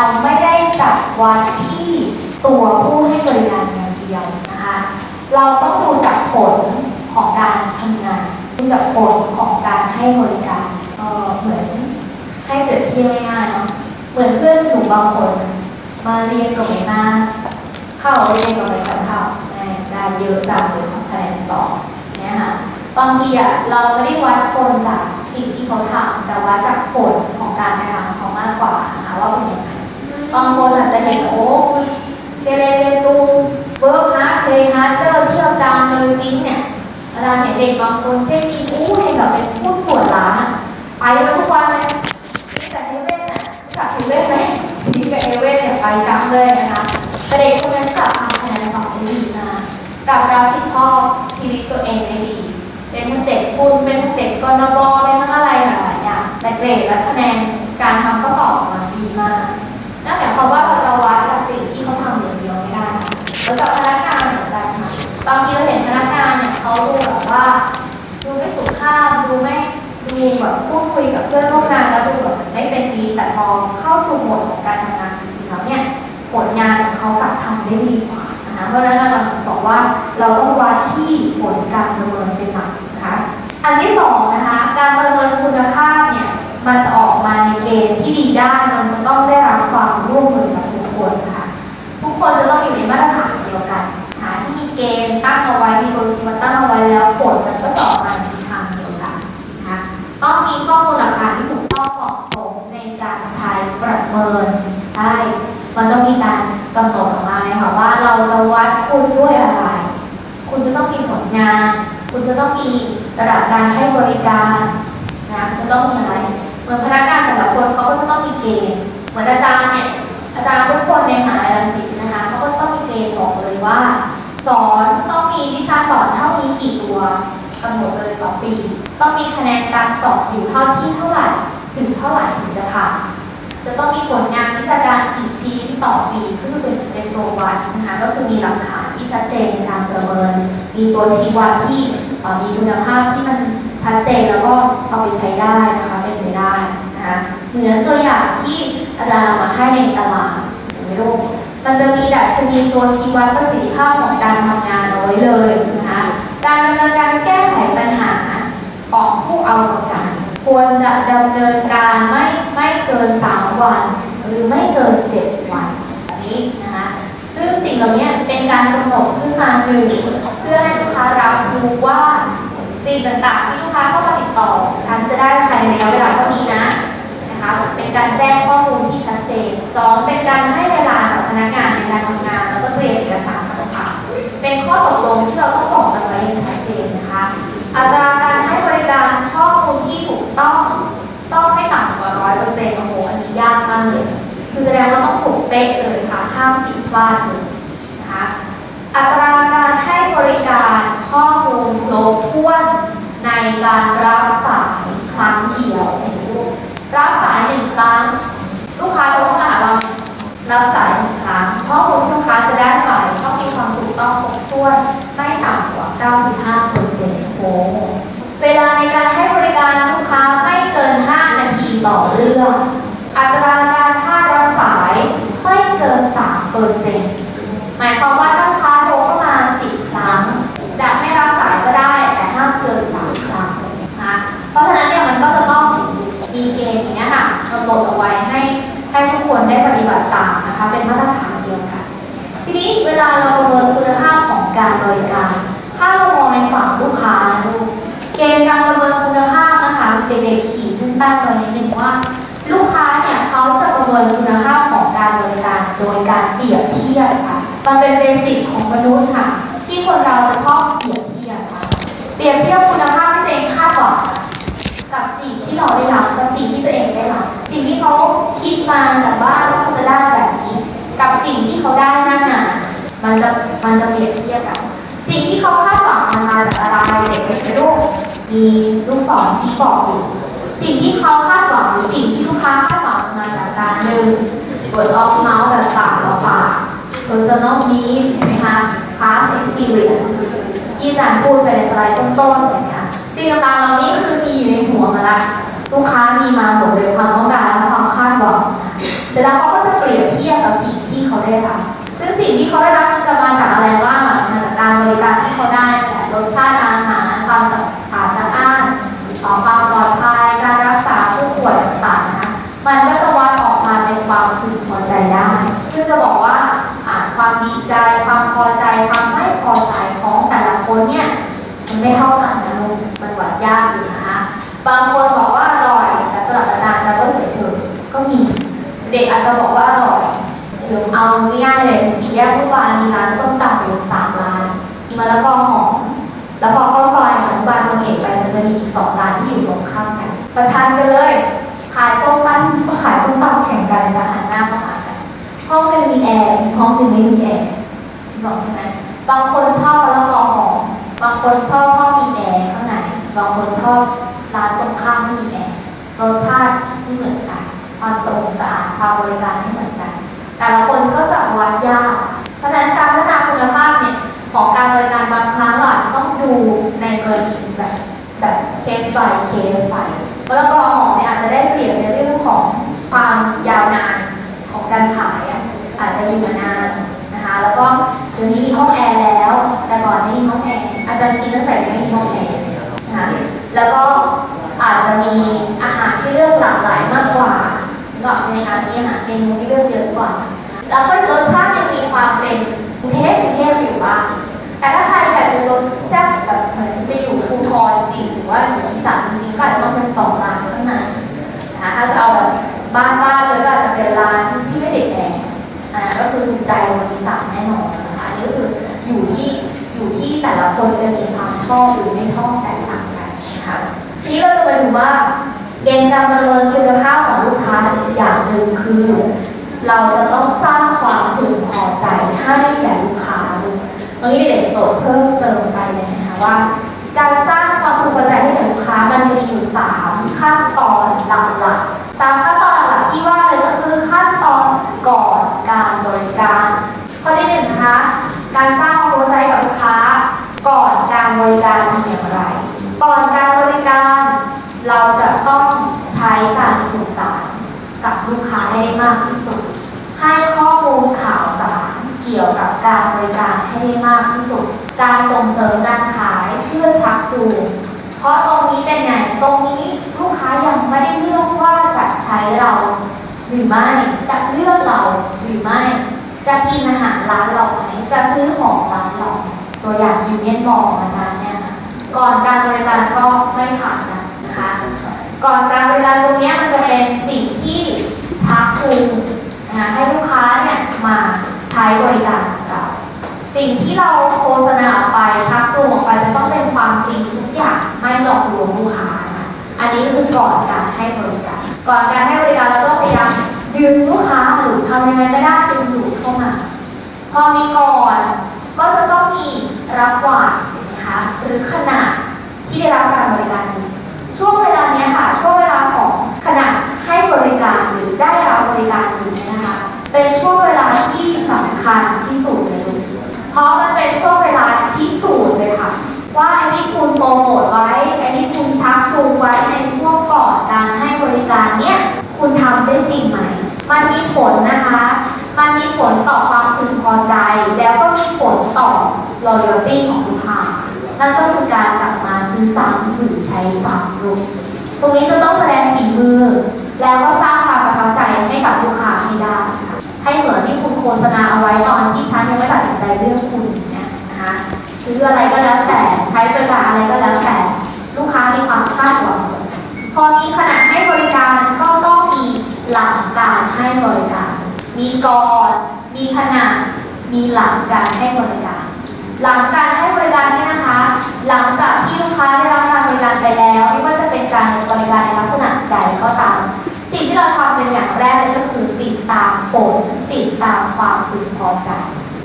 ระเราไม่ได้จับวัดที่ตัวผู้ให้บริการอย่างเดียวนะคะ เราต้องดูจากผลของการทำงานดูจากผลของการให้บริการเออเหมือนให้เปรียบเทียบง่ายๆเนาะเหมือนเพื่อนหนูบางคน มาเรียนกับหนูมาเข้าเรียนกับหนูเข้าได้เยอะจังเลยของคะแนนสอบเนี่ยค่ะบางทีอะเราไม่ได้วัดคนจากสิ่งที่เขาทำแต่วัดจากผลของการกระทำของเขามากกว่านะคะว่าเป็นยังไง บางคนอาจจะเห็นโอ้เกเรเกตูเวิร์กฮาร์ดเลยฮาร์ดเดอร์เที่ยวจามเลยซิงเนี่ยอาจารย์เห็นเด็กบางคนเช่นกินอู้เห็นแบบเป็นผู้ส่วนร้านไปมาทุกวันเลยซิงค์กับเฮเว่นน่ะรู้จักเฮเว่นไหมซิงค์กับเฮเว่นเนี่ยไปจังเลยนะคะแต่เด็กคนนั้นกลับทำคะแนนสอบได้ดีมากกลับรับผิดชอบชีวิตตัวเองได้ดีเป็นทั้งเด็กคุณเป็นทั้งเด็กกนบเป็นทั้งอะไรหลายๆอย่างแต่เกรดและคะแนนการทำข้อสอบออกมาดีมาก ความว่าเราจะวัดจากสิ่งที่เขาทำอย่างเดียวไม่ได้ค่ะแล้วกับพนักงานเหมือนกันค่ะบางทีเราเห็นพนักงานเนี่ยเขาดูแบบว่า ดูไม่สุภาพดูไม่ดูแบบพูดคุยกับเพื่อนร่วมงานแล้วดูแบบไม่เป็นดีแต่พอเข้าสู่โหมดของการทำงานจริงๆแล้วเนี่ยผลงานของเขากลับทำได้ดีกว่านะคะเพราะฉะนั้นเราบอกว่าเราต้องวัดที่ผลการประเมินเป็นหลักนะคะอันที่สองนะคะการประเมินคุณภาพเนี่ยมันจะออกมาในเกณฑ์ที่ดีได้มันจะต้องได้รับความ ร่วมมือจากทุกคนค่ะ ทุกคนจะต้องอยู่ในมาตรฐานเดียวกันนะคะที่มีเกณฑ์ตั้งเอาไว้มีตัวชี้วัดตั้งเอาไว้แล้วผลมันก็จะออกมาในทิศทางเดียวกันนะคะต้องมีข้อมูลหลักฐานที่ถูกต้องเหมาะสมในการใช้ประเมินได้มันต้องมีการกำหนดออกมาเลยค่ะว่าเราจะวัดคุณด้วยอะไร คุณจะต้องมีผลงาน คุณจะต้องมีระดับการให้บริการนะจะต้องมีอะไรเหมือนพนักงานแต่ละคนเขาก็จะต้องมีเกณฑ์เหมือนอาจารย์เนี่ย อาจารย์ทุกคนในมหาลัยรังสิตนะคะเขาก็ต้องมีเกณฑ์บอกเลยว่า สอนต้องมีวิชาสอนเท่านี้กี่ตัวกำหนดเลยต่อปี ต้องมีคะแนนการสอบอยู่เท่าที่เท่าไหร่ถึงเท่าไหร่ถึงจะผ่านจะต้องมีผลงานวิชาการกี่ชิ้นต่อปีก็คือเป็นเป็นตัววัดนะคะก็คือมีหลักฐานที่ชัดเจนในการประเมิน มีตัวชี้วัดที่มีคุณภาพที่มันชัดเจนแล้วก็เอาไปใช้ได้นะคะเป็นไปได้ นะคะเหมือนตัวอย่างที่อาจารย์เอามาให้ในตารางเห็นไหมลูกมันจะมีดัชนีตัวชี้วัดประสิทธิภาพของการทำงานเอาไว้เลยนะคะการดำเนินการแก้ไขปัญหาของผู้เอาประกันควรจะดำเนินการไม่ไม่เกิน 3 วัน หรือไม่เกิน 7 วันแบบนี้นะคะซึ่งสิ่งเหล่านี้เป็นการกำหนดขึ้นมาหนึ่งเพื่อให้ลูกค้ารับรู้ว่าสิ่งต่างๆที่ลูกค้าเข้ามาติดต่อฉันจะได้ภายในระยะเวลาเท่านี้นะะเป็นการแจ้งข้อมูลที่ชัดเจนสองเป็นการให้เวลากับพนักงานในการทำงาน แล้วก็เตรียมเอกสารต่างๆเป็นข้อตกลงที่เราต้องบอกกันไว้อย่างชัดเจนนะคะอัตราการให้บริการข้อมูลที่ถูกต้องต้องไม่ต่ำกว่าร้อยเปอร์เซ็นต์โอ้โหอันนี้ยากมากเลยคือแสดงว่าต้องถูกเป๊ะเลยค่ะห้ามผิดพลาดเลยนะคะอัตราการให้บริการข้อมูลครบถ้วนในการรับสายครั้งเดียวนไหมลูก รับสายหนึ่งครั้ง ลูกค้าโทรเข้ามาหาเรารับสายหนึ่งครั้งข้อมูลที่ลูกค้าจะได้ไปต้องมีความถูกต้องครบถ้วนไม่ต่ำกว่า 95เปอร์เซ็นต์โอ้เวลาในการให้บริการลูกค้าไม่เกิน 5 นาทีต่อเรื่อง อัตราการค่ารับสายไม่เกิน3เปอร์เซ็นต์หมายความว่าถ้า ดียวกันทีนี้เวลาเราประเมินคุณภาพของการบริการ ถ้าเรามองในฝั่งลูกค้านะลูกเกณฑ์การประเมินคุณภาพนะคะเด็กๆขีดเส้นใต้ไว้นิดนึงว่า ลูกค้าเนี่ยเขาจะประเมินคุณภาพของการบริการโดยการเปรียบเทียบค่ะมันเป็นเบสิกของมนุษย์ค่ะ ที่คนเราจะชอบเปรียบเทียบค่ะเปรียบเทียบคุณภาพที่ตัวเองคาดหวังกับสิ่งที่เราได้รับกับสิ่งที่ตัวเองได้รับสิ่งที่เขาคิดมาจากบ้านว่าเขาจะได้แบบ กับสิ่งที่เขาได้หน้างานมันจะมันจะเปรียบเทียบกันสิ่งที่เขาคาดหวังมันมาจากอะไรเด็กๆไปดูมีลูกศรชี้บอกอยู่สิ่งที่เขาคาดหวังหรือสิ่งที่ลูกค้าคาดหวังมันมาจากการหนึ่งเปิดออฟเมาส์แบบปากต่อปาก personal need เห็นไหมคะ class experience ที่อาจารย์พูดไปในสไลด์ต้นๆอย่างเงี้ยสิ่งต่างๆเหล่านี้คือมีอยู่ในหัวมาละลูกค้ามีมาหมดเลยความต้องการและความคาดหวังเสร็จแล้วเขาก็จะเปรียบเทียบกับสิ่ง เขาได้รับซึ่งสิ่งที่เขาได้รับมันจะมาจากอะไรบ้างมาจากการบริการที่เขาได้นั่รสชาติอาหารความสะอาดสะอ้านความปลอดภัยการรักษาผู้ป่วยต่างๆนะมันก็จะวัดออกมาเป็นความพึงพอใจได้ ซึ่งจะบอกว่าความดีใจความพอใจความไม่พอใจของแต่ละคนเนี่ยมันไม่เท่ากันนะลูกมันวัดยากอยู่นะคะบางคนบอกว่าอร่อยแต่สลับอาจารย์จะก็เฉยๆก็มี เด็กอาจจะบอกว่าอร่อย เดี๋ยวเอาง่ยเลยสี่แยกทุกวันมีร้านส้มตำอยู่สามร้านมีมะละกอหอมแล้วพอเข้าซอยอนุบาลบางเอกไปมันจะมีอีกสองร้านที่อยู่ตรงข้ามกัน ประชันกันเลยขายส้มตำขายส้มตำแข่งกันจะหันหน้าเขาหากันห้องหนึ่งมีแอร์อีกห้องหนึ่งไม่มีแอร์บอกใช่ไหมบางคนชอบมะละกอหอมบางคนชอบห้องมีแอร์ข้างในบางคนชอบร้านตรงข้ามไม่มีแอร์รสชาติไม่เหมือนกันความสะอาดสะอาดความบริการไม่เหมือนกัน แต่ละคนก็จะวัดยาก เพราะฉะนั้นการพัฒนาคุณภาพเนี่ยของการบริการบางครั้งเราอาจจะต้องดูในกรณีแบบแบบเคส by เคสไปมะละกอหอเนี่ยอาจจะได้เปรียบในเรื่องของความยาวนานของการขายอะอาจจะอยู่มานานนะคะ แล้วก็เดี๋ยวนี้มีห้องแอร์แล้ว แต่ก่อนไม่มีห้องแอร์อาจารย์กินตั้งแต่ยังไม่มีห้องแอร์นะคะแล้วก็อาจจะมีอาหารที่เลือกหลากหลายมากกว่า นึกออกไหมคะนี่อาหารเมนูที่เลือกเยอะกว่าแล้วก็รสชาติยังมีความเป็นกรุงเทพกรุงเทพอยู่บ้างแต่ถ้าใครอยากจะรสแซ่บแบบเหมือนไปอยู่ภูทรจริงหรือว่าอยู่อีสานจริงๆก็อาจจะต้องเป็นสองร้านข้างในนะคะถ้าจะเอาแบบบ้านๆเลยก็อาจจะเป็นร้านที่ไม่ติดแอร์อันนั้นก็คือถูกใจคนอีสานแน่นอนนะคะอันนี้ก็คืออยู่ที่อยู่ที่แต่ละคนจะมีความชอบหรือไม่ชอบแตกต่างกันนะคะทีนี้เราจะไปดูว่า เกณฑ์การประเมินคุณภาพของลูกค้าอย่างหนึ่งคือ เราจะต้องสร้างความพึงพอใจให้แก่ลูกค้าตรงนี้เด็กโจทย์เพิ่มเติมไปเลยนะคะว่า การสร้างความพึงพอใจให้แก่ลูกค้ามันจะมีอยู่สามขั้นตอนหลักๆสามขั้นตอนหลักๆที่ว่าเลยก็คือขั้นตอนก่อนการบริการข้อที่หนึ่งนะคะการสร้างความพึงพอใจกับลูกค้า ก่อนการบริการทำอย่างไร ก่อนการบริการ เราจะต้องใช้การสื่อสารกับลูกค้าให้ได้มากที่สุด ให้ข้อมูลข่าวสารเกี่ยวกับการบริการให้ได้มากที่สุด การส่งเสริมการขายเพื่อชักจูง เพราะตรงนี้เป็นไง ตรงนี้ลูกค้ายังไม่ได้เลือกว่าจะใช้เราหรือไม่จะเลือกเราหรือไม่ จะกินอาหารร้านเราไหมจะซื้อของร้านเรา ตัวอย่างยูเนียนมองอาจารย์เนี่ยก่อนการบริการก็ไม่ผ่านกัน นะคะ ก่อนการบริการตรงนี้มันจะเป็นสิ่งที่ชักจูงนะให้ลูกค้าเนี่ยมาใช้บริการเรา สิ่งที่เราโฆษณาออกไปชักจูงออกไปจะต้องเป็นความจริงทุกอย่างไม่หลอกลวงลูกค้านะอันนี้คือก่อนการให้บริการ ก่อนการให้บริการเราต้องพยายามดึงลูกค้าหรือทำยังไงก็ได้ดึงดูดเข้ามา พอมีก่อนก็จะต้องมีรับหว่างนะคะหรือขนาดที่ได้รับการบริการนี้ ช่วงเวลาเนี้ยค่ะ ช่วงเวลาของขณะให้บริการหรือได้รับบริการอยู่เนี่ยนะคะ เป็นช่วงเวลาที่สำคัญที่สุดเลยเพราะมันเป็นช่วงเวลาพิสูจน์เลยค่ะ ว่าไอ้ที่คุณโปรโมทไว้ไอ้ที่คุณชักจูงไว้ในช่วงก่อนการให้บริการเนี่ยคุณทำได้จริงไหม มันมีผลนะคะ มันมีผลต่อความพึงพอใจ แล้วก็มีผลต่อ loyalty ของลูกค้า นั่นก็คือการกลับมาซื้อซ้ำหรือใช้ซ้ำลูกตรงนี้จะต้องแสดงฝีมือ แล้วก็สร้างความประทับใจให้กับลูกค้าให้ได้ค่ะให้เหมือนที่คุณโฆษณาเอาไว้ตอนที่ฉันยังไม่ตัดสินใจเรื่องคุณเนี่ยนะคะซื้ออะไรก็แล้วแต่ใช้บริการอะไรก็แล้วแต่ลูกค้ามีความคาดหวังพอมีขณะให้บริการก็ต้องมีหลังการให้บริการ มีก่อน มีขณะมีหลังการให้บริการ หลังการให้บริการเนี่ยนะคะ หลังจากที่ลูกค้าได้รับการบริการไปแล้วไม่ว่าจะเป็นการบริการในลักษณะใดก็ตาม สิ่งที่เราทำเป็นอย่างแรกเลยก็คือติดตามผลติดตามความพึงพอใจ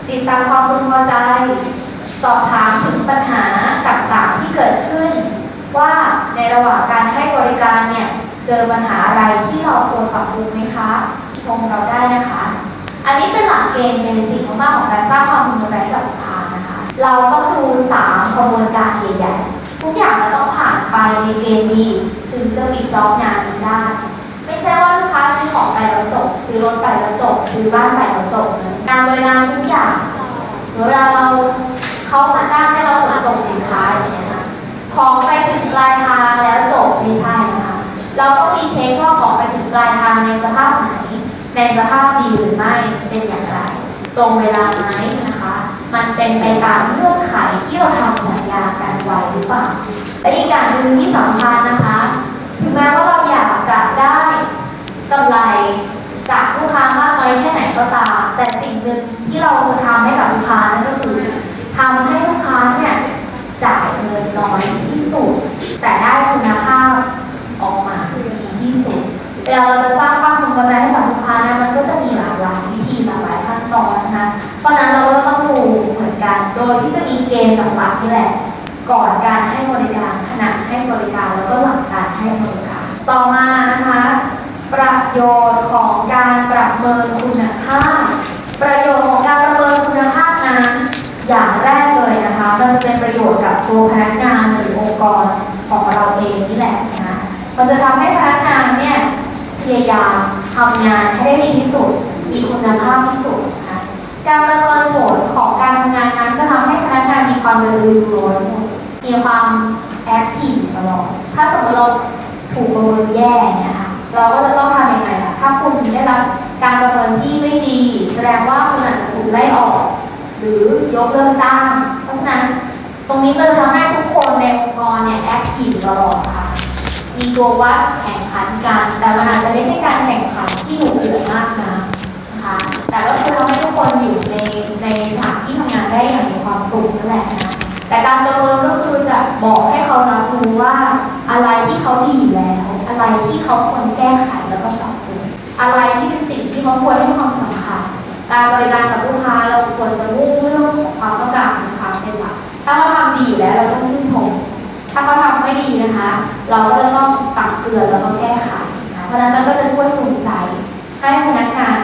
ติดตามความพึงพอใจ สอบถามถึงปัญหาต่างๆที่เกิดขึ้น ว่าในระหว่างการให้บริการเนี่ยเจอปัญหาอะไรที่เราควรปรับปรุงไหมคะ ชมเราได้นะคะ อันนี้เป็นหลักเกณฑ์เป็นสิ่งมากๆของการสร้างความพึงพอใจให้กับลูกค้า เราต้องดูสามกระบวนการใหญ่ๆทุกอย่างเราต้องผ่านไปในเกณฑ์ดีถึงจะปิดจ็อบงานนี้ได้ ไม่ใช่ว่าลูกค้าซื้อของไปแล้วจบ ซื้อรถไปแล้วจบ ซื้อบ้านไปแล้วจบนะการบริการทุกอย่างหรือเวลาเราเขามาจ้างให้เราขนส่งสินค้าอย่างเงี้ยนะของไปถึงปลายทางแล้วจบไม่ใช่นะคะเราก็มีเช็คว่าของไปถึงปลายทางในสภาพไหน ในสภาพดีหรือไม่เป็นอย่างไร ตรงเวลาไหมนะคะ มันเป็นไปตามเงื่อนไขที่เราทำสัญญากันไว้หรือเปล่าและอีกอย่างหนึ่งที่สำคัญนะคะ ถึงแม้ว่าเราอยากจะได้กำไรจากลูกค้ามากน้อยแค่ไหนก็ตาม แต่สิ่งหนึ่งที่เราจะทำให้กับลูกค้านั่นก็คือทำให้ลูกค้าเนี่ยจ่ายเงินน้อยที่สุด แต่ได้คุณภาพออกมาดีที่สุดเวลาเราจะสร้างความพึงพอใจให้กับลูกค้านะมันก็จะมีหลากหลายวิธีหลากหลายขั้นตอนนะคะเพราะฉะนั้นเราก็ โดยที่จะมีเกณฑ์หลักๆนี่แหละ ก่อนการให้บริการขณะให้บริการแล้วก็หลังการให้บริการ ต่อมานะคะ ประโยชน์ของการประเมินคุณภาพ ประโยชน์ของการประเมินคุณภาพนั้น อย่างแรกเลยนะคะ มันจะเป็นประโยชน์กับตัวพนักงานหรือองค์กรของเราเองนี่แหละนะมันจะทำให้พนักงานเนี่ยพยายามทำงานให้ได้ดีที่สุด มีคุณภาพที่สุด การประเมินผลของการทำงานนั้นจะทำให้พนักงานมีความกระตือรือร้นมีความแอคทีฟตลอด ถ้าสมมติเราถูกประเมินแย่เนี่ยค่ะ เราก็จะต้องทำยังไงล่ะ ถ้าคุณได้รับการประเมินที่ไม่ดี แสดงว่าคุณอาจจะถูกไล่ออก หรือยกเลิกจ้าง เพราะฉะนั้นตรงนี้ก็จะทำให้ทุกคนในองค์กรเนี่ยแอคทีฟตลอดค่ะ มีตัววัดแข่งขันกัน แต่มันอาจจะไม่ใช่การแข่งขันที่ดุเดือมากนะ นะคะ แต่ก็คือทำให้ทุกคนอยู่ในในสถานที่ทำงานได้อย่างมีความสุขนั่นแหละนะแต่การประเมินก็คือจะบอกให้เขารับรู้ว่าอะไรที่เขาดีอยู่แล้ว อะไรที่เขาควรแก้ไขแล้วก็ปรับปรุงอะไรที่เป็นสิ่งที่เขาควรให้ความสำคัญการบริการกับลูกค้าเราควรจะมุ่งเรื่องของความต้องการของลูกค้าเป็นหลักถ้าเขาทำดีอยู่แล้วเราต้องชื่นชมถ้าเขาทำไม่ดีนะคะ เราก็จะต้องตักเตือนแล้วก็แก้ไขนะเพราะนั้นมันก็จะช่วยจูงใจให้พนักงาน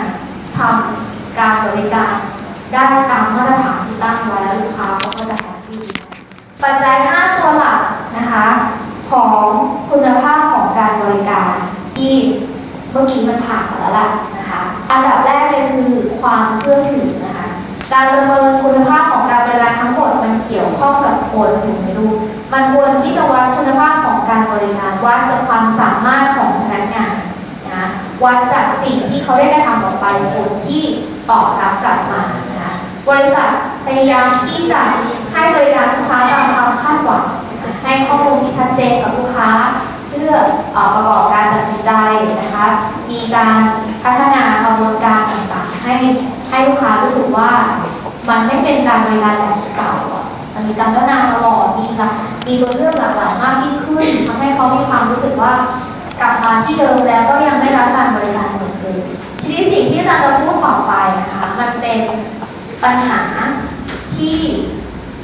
ทำการบริการได้ตามมาตรฐานที่ตั้งไว้แล้วลูกค้าเขาก็จะแฮปปี้ปัจจัย 5 ตัวหลักนะคะ ของคุณภาพของการบริการ ที่เมื่อกี้มันผ่านมาแล้วล่ะนะคะ อันดับแรกเลยคือความเชื่อถือนะคะ การประเมินคุณภาพของการบริการทั้งหมดมันเกี่ยวข้องกับคนอยู่ในรูปมันควรที่จะวัดคุณภาพของการบริการวัดจากความสามารถของ วัดจากสิ่งที่เขาได้กระทำออกไปผลที่ตอบรับกลับมานะคะบริษัทพยายามที่จะให้บริการลูกค้าตามความคาดหวังให้ข้อมูลที่ชัดเจนกับลูกค้า เพื่ออประกอบการตัดสินใจนะคะ มีการพัฒนากระบวนการต่างๆให้ให้ลูกค้ารู้สึกว่ามันไม่เป็นการบริการแบบเก่ามันมีการพัฒนาตลอดมีหลากมีตัวเลือกหลากหลายมากยิ่งขึ้นทำให้เขามีความรู้สึกว่า กลับมาที่เดิมแล้วก็ยังได้รับการบริการเหมือนเดิมทีนี้สิ่งที่อาจารย์จะพูดต่อไปนะคะมันเป็นปัญหาที่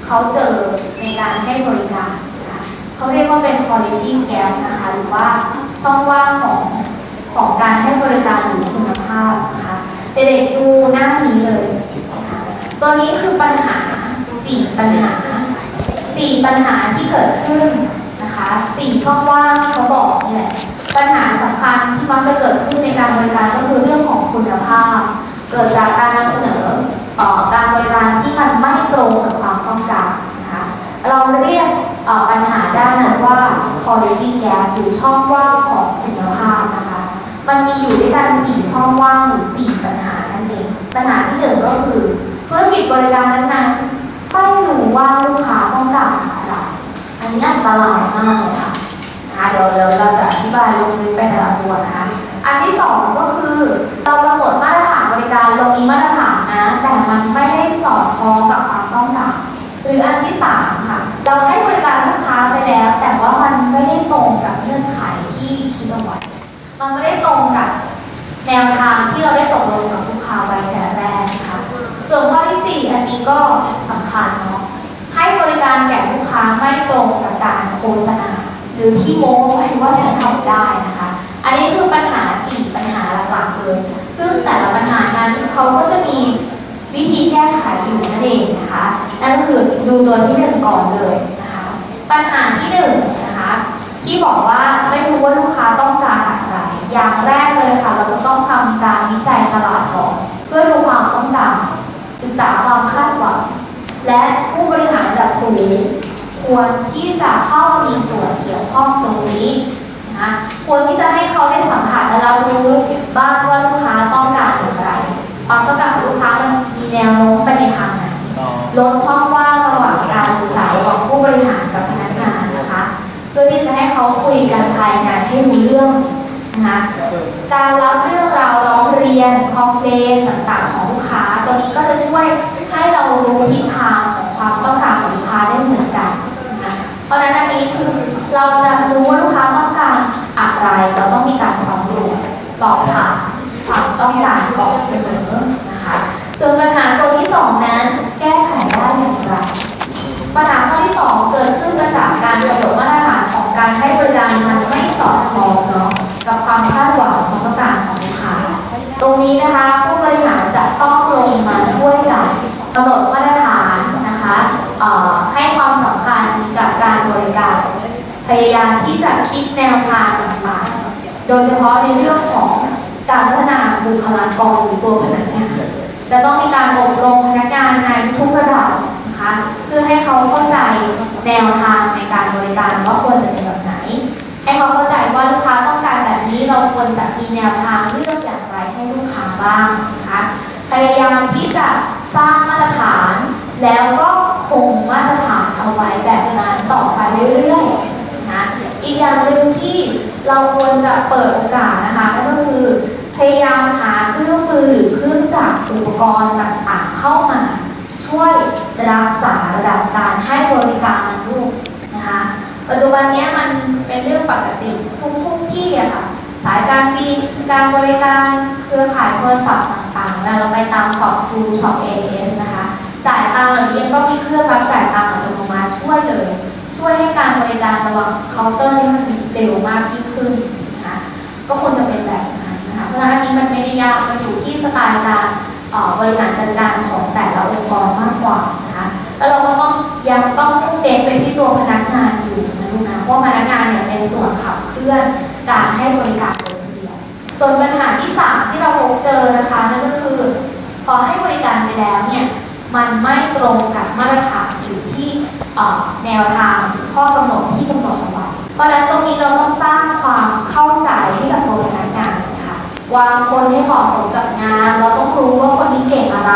เขาเจอในการให้บริการนะคะเขาเรียกว่าเป็น quality gap นะคะหรือว่าช่องว่างของของการให้บริการหรือคุณภาพนะคะเด็กๆดูหน้านี้เลยนะคะตัวนี้คือปัญหาสี่ปัญหาสี่ปัญหาที่เกิดขึ้นนะคะสี่ช่องว่างที่เขาบอกนี่แหละ ปัญหาสำคัญที่มักจะเกิดขึ้นในการบริการก็คือเรื่องของคุณภาพ เกิดจากการนำเสนอต่อการบริการที่มันไม่ตรงกับความต้องการนะคะเราเรียกปัญหาด้านนั้นว่า quality gap หรือช่องว่างของคุณภาพนะคะ มันมีอยู่ด้วยกัน4ช่องว่างหรือ4ปัญหานั่นเอง ปัญหาที่หนึ่งก็คือธุรกิจบริการนั้นๆไม่รู้ว่าลูกค้าต้องการอะไร อันนี้อันตรายมากเลยค่ะ เดี๋ยวเดี๋ยวเราจะอธิบายลงลึกไปแต่ละตัวนะคะ อันที่สองก็คือเรากำหนดมาตรฐานบริการเรามีมาตรฐานนะแต่มันไม่ได้สอดคล้องกับความต้องการหรืออันที่สามค่ะ เราให้บริการลูกค้าไปแล้ว แต่ว่ามันไม่ได้ตรงกับเงื่อนไขที่คิดเอาไว้มันไม่ได้ตรงกับแนวทางที่เราได้ตกลงกับลูกค้าไว้แต่แรกนะคะส่วนข้อที่สี่อันนี้ก็สำคัญเนาะให้บริการแก่ลูกค้าไม่ตรงกับการโฆษณา หรือที่โม้ไว้ว่าฉันทำได้นะคะ อันนี้คือปัญหาสี่ปัญหาหลักๆเลย ซึ่งแต่ละปัญหานั้นเขาก็จะมีวิธีแก้ไขอยู่นั่นเองนะคะ นั่นก็คือดูตัวที่หนึ่งก่อนเลยนะคะ ปัญหาที่หนึ่งนะคะ ที่บอกว่าไม่รู้ว่าลูกค้าต้องการอะไรอย่างแรกเลยค่ะ เราจะต้องทำการวิจัยตลาดก่อนเพื่อดูความต้องการศึกษาความคาดหวังและผู้บริหารระดับสูงควรที่จะเข้ามามีส่วน เกี่ยวข้องตรงนี้นะคะควรที่จะให้เขาได้สัมผัสและรับรู้บ้างว่าลูกค้าต้องการอย่างไรความต้องการของลูกค้ามันมีแนวโน้มไปในทางไหนลดช่องว่างระหว่างการสื่อสารระหว่างผู้บริหารกับพนักงานนะคะเพื่อที่จะให้เขาคุยกันภายในให้รู้เรื่องนะคะการรับเรื่องราวร้องเรียนคอมเพลนต่างๆของลูกค้าตัวนี้ก็จะช่วยให้เรารู้ทิศทางของความต้องการของลูกค้าได้เหมือนกันนะคะเพราะฉะนั้นอันนี้คือ เราจะรู้ว่าลูกค้าต้องการอะไรเราต้องมีการสำรวจสอบถามความต้องการก่อนเสมอนะคะส่วนปัญหาตัวที่สองนั้น แก้ไขได้อย่างไรปัญหาข้อที่สองเกิดขึ้นมาจากการกำหนดมาตรฐานของการให้บริการมันไม่สอดคล้องเนาะกับความคาดหวังของต้องการของลูกค้าตรงนี้นะคะผู้บริหารจะต้องลงมาช่วยกันกำหนดมาตรฐานนะคะเอ่อให้ความสำคัญกับการบริการ พยายามที่จะ คิดแนวทางต่างๆ โดยเฉพาะในเรื่องของการพัฒนาบุคลากรหรือตัวพนักงาน จะต้องมีการอบรมพนักงานในทุกระดับนะคะเพื่อให้เขาเข้าใจแนวทางในการบริการว่าควรจะเป็นแบบไหน ให้เขาเข้าใจว่าลูกค้าต้องการแบบนี้เราควรจะมีแนวทางเลือกอย่างไรให้ลูกค้าบ้างนะคะพยายามที่จะสร้างมาตรฐาน แล้วก็คงมาตรฐานเอาไว้แบบนั้นต่อไปเรื่อยๆ อีกอย่างหนึ่งที่เราควรจะเปิดโอกาสนะคะนั่นก็คือพยายามหาเครื่องมือหรือเครื่องจักรอุปกรณ์ต่างๆ เข้ามา ช่วยรักษาระดับการให้บริการลูกนะคะปัจจุบันนี้มันเป็นเรื่องปกติทุกทุกที่อะค่ะสายการบินการบริการเครือข่ายโทรศัพท์ต่างๆเวลาเราไปตามช็อปทูช็อปเอเอสนะคะจ่ายตังค์เหล่านี้ก็มีเครื่องรับจ่ายตังค์อัตโนมัติช่วยเลย ช่วยให้การบริการระหว่างเคาน์เตอร์นี่มันเร็วมากยิ่งขึ้นนะคะก็ควรจะเป็นแบบนั้นนะคะเพราะฉะนั้นอันนี้มันไม่ได้ยากมันอยู่ที่สไตล์การบริหารจัดการของแต่ละองค์กรมากกว่านะคะแล้วเราก็ต้องยังต้องมุ่งเน้นไปที่ตัวพนักงานอยู่นะลูกนะเพราะพนักงานเนี่ยเป็นส่วนขับเคลื่อนการให้บริการเลยเดียวส่วนปัญหาที่สามที่เราพบเจอนะคะนั่นก็คือพอให้บริการไปแล้วเนี่ยมันไม่ตรงกับมาตรฐานอยู่ที่ แนวทางข้อกำหนดที่กำหนดเอาไว้เพราะฉะนั้นตรงนี้เราต้องสร้างความเข้าใจให้กับตัวพนักงานนะคะวางคนให้เหมาะสมกับงาน เราต้องรู้ว่าคนนี้เก่งอะไร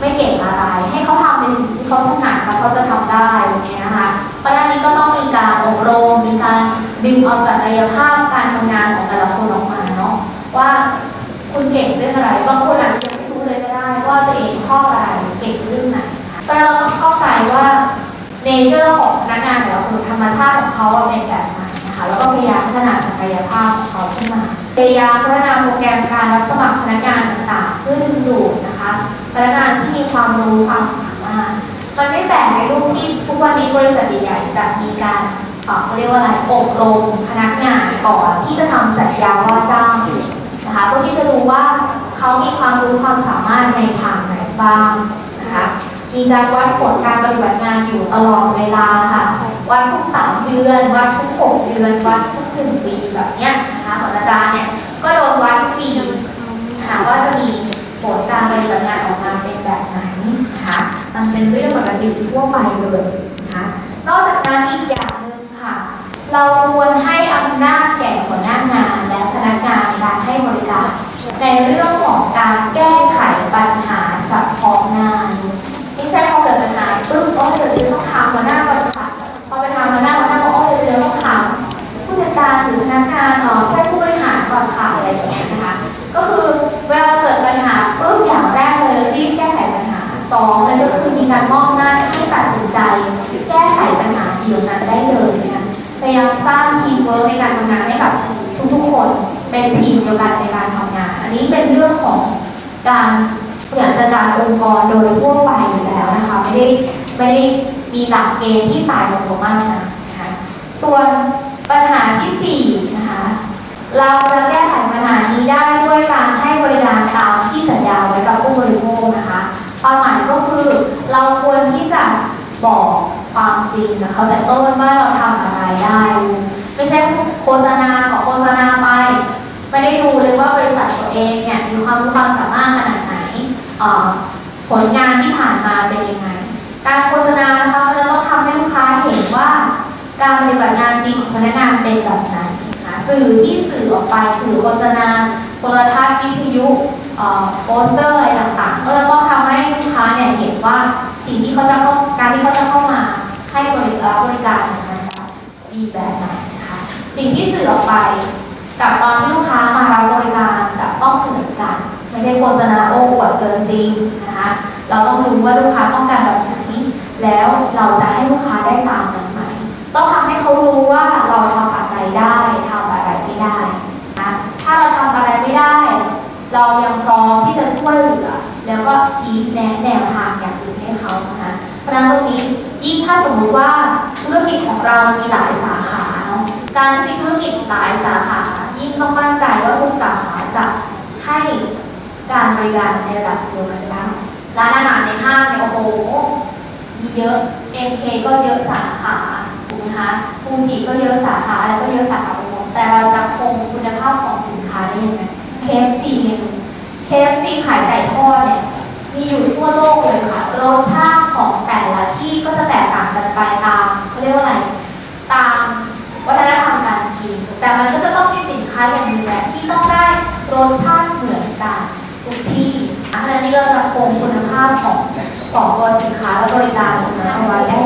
ไม่เก่งอะไร ให้เขาทำในสิ่งที่เขาถนัดแล้วเขาจะทำได้แบบนี้นะคะเพราะฉะนั้นนี้ก็ต้องมีการอบรมมีการดึงเอาศักยภาพการทำงานของแต่ละคนออกมาเนาะว่าคุณเก่งเรื่องอะไรบางคนอาจจะไม่รู้เลยก็ได้ ว่าตัวเองชอบอะไรเก่งเรื่องไหนแต่เราต้องเข้าใจว่า เนเจอร์ของพนักงานแต่ละคนธรรมชาติของเขาเป็นแบบไหนนะคะแล้วก็พยายามพัฒนาศักยภาพของเขาขึ้นมาพยายามพัฒนาโปรแกรมการรับสมัครพนักงานต่างๆเพื่อดึงดูดนะคะพนักงานที่มีความรู้ความสามารถมันไม่แปลกในรูปที่ทุกวันนี้บริษัทใหญ่ๆจะมีการเขาเรียกว่าอะไรอบรมพนักงานก่อนที่จะทำสัญญาว่าจ้างนะคะเพื่อที่จะดูว่าเขามีความรู้ความสามารถในทางไหนบ้าง มีการวัดผลการปฏิบัติงานอยู่ตลอดเวลาค่ะ วัดทุกสามเดือน วัดทุกหกเดือน วัดทุกหนึ่งปีแบบเนี้ยนะคะของอาจารย์เนี่ย ก็โดนวัดทุกปีนะคะว่าจะมีผลการปฏิบัติงานออกมาเป็นแบบไหนนะคะ มันเป็นเรื่องปกติทั่วไปเลยนะคะ นอกจากนั้นอีกอย่างหนึ่งค่ะ เราควรให้อำนาจแก่หัวหน้างานและพนักงานในการให้บริการ ในเรื่องของการแก้ไขปัญหาเฉพาะหน้าไม่ ใช่พอเกิดปัญหาปึ๊บโอ้เดี๋ยวต้องถามหัวหน้าก่อนค่ะ พอไปถามหัวหน้าหัวหน้าบอกโอ้เดี๋ยวต้องถามผู้จัดการหรือพนักงานเออแค่ผู้บริหารก่อนค่ะอะไรอย่างเงี้ยนะคะ ก็คือเวลาเกิดปัญหาปึ๊บอย่างแรกเลยรีบแก้ไขปัญหาสองเลยก็คือมีการมอบหน้าที่ตัดสินใจ แก้ไขปัญหาเดียวนั้นได้เลยนะคะพยายามสร้างทีมเวิร์กในการทำงานให้กับทุกๆคนเป็นทีมเดียวกันในการทำงาน อันนี้เป็นเรื่องของการ บริหารจัดการองค์กรโดยทั่วไปอยู่แล้วนะคะไม่ได้ไม่ได้มีหลักเกณฑ์ที่ตายตัวมากนะนะคะส่วนปัญหาที่สี่นะคะเราจะแก้ไขปัญหานี้ได้ด้วยการให้บริการตามที่สัญญาไว้กับผู้บริโภคนะคะความหมายก็คือเราควรที่จะบอกความจริงกับเขาแต่ต้นว่าเราทำอะไรได้ ไม่ใช่โฆษณาขอโฆษณาไป ไม่ได้ดูเลยว่าบริษัทตัวเองเนี่ยมีความรู้ความสามารถขนาดไหนเอ่อ ผลงานที่ผ่านมาเป็นยังไง การโฆษณานะคะมันจะต้องทำให้ลูกค้าเห็นว่า การปฏิบัติงานจริงของพนักงานเป็นแบบไหนนะคะสื่อที่สื่อออกไปสื่อโฆษณาโทรทัศน์วิทยุโปสเตอร์อะไรต่างๆ ก็จะต้องทำให้ลูกค้าเนี่ยเห็นว่าสิ่งที่เขาจะเข้าการที่เขาจะเข้ามาให้บริการบริการเนี่ยมันจะดีแบบไหนนะคะสิ่งที่สื่อออกไป กับตอนที่ลูกค้ามารับบริการจะต้องเหมือนกัน ไม่ใช่โฆษณาโอ้อวดเกินจริงนะคะ เราต้องรู้ว่าลูกค้าต้องการแบบไหน แล้วเราจะให้ลูกค้าได้ตามนั้นไหม ต้องทำให้เขารู้ว่าเราทำอะไรได้ทำอะไรไม่ได้นะถ้าเราทำอะไรไม่ได้ เรายังพร้อมที่จะช่วยเหลือ แล้วก็ชี้แนะแนวทางอย่างอื่นให้เขานะคะเพราะฉะนั้นตรงนี้ยิ่งถ้าสมมุติว่าธุรกิจของเรามีหลายสาขาเนาะการที่มีธุรกิจหลายสาขา ยิ่งต้องมั่นใจว่าทุกสาขาจะให้ การบริการในระดับเดียวกันได้ร้านอาหารในห้างเนี่ยโอ้โห มีเยอะ MK ก็เยอะสาขาถูกไหมคะฟูจิก็เยอะสาขาอะไรก็เยอะสาขาไปหมด แต่เราจะคงคุณภาพของสินค้าได้ยังไง KFC เมนู KFC ขายไก่ทอดเนี่ย มีอยู่ทั่วโลกเลยค่ะ รสชาติของแต่ละที่ก็จะแตกต่างกันไปตามเขาเรียกว่าอะไร ตามวัฒนธรรมการกิน แต่มันก็จะต้องมีสินค้าอย่างหนึ่งแหละที่ต้องได้รสชาติเหมือนกันทุกที่ เพราะฉะนั้นนี่เราจะคงคุณภาพของของตัวสินค้าและบริการของเราเอาไว้ได้